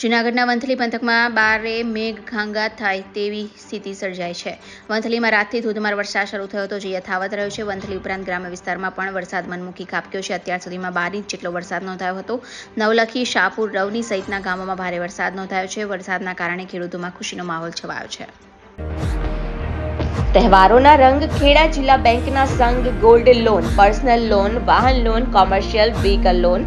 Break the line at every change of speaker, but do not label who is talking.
જૂનાગઢના વંથલી પંથકમાં બારે મેઘ ઘાંગાત થાય તેવી સ્થિતિ સર્જાય છે. વંથલીમાં રાતથી ધોધમાર વરસાદ શરૂ થયો હતો, જે યથાવત રહ્યો છે. વંથલી ઉપરાંત ગ્રામ્ય વિસ્તારમાં પણ વરસાદ મનમુખી કાપક્યો છે. અત્યાર સુધીમાં બાર ઇંચ જેટલો વરસાદ નોંધાયો હતો. નવલખી, શાહપુર, રવની સહિતના ગામોમાં ભારે વરસાદ નોંધાયો છે. વરસાદના કારણે ખેડૂતોમાં ખુશીનો માહોલ છવાયો છે.
તહેવારોના રંગ ખેડા જિલ્લા બેંકના સંઘ ગોલ્ડ લોન, પર્સનલ લોન, વાહન loan, commercial vehicle loan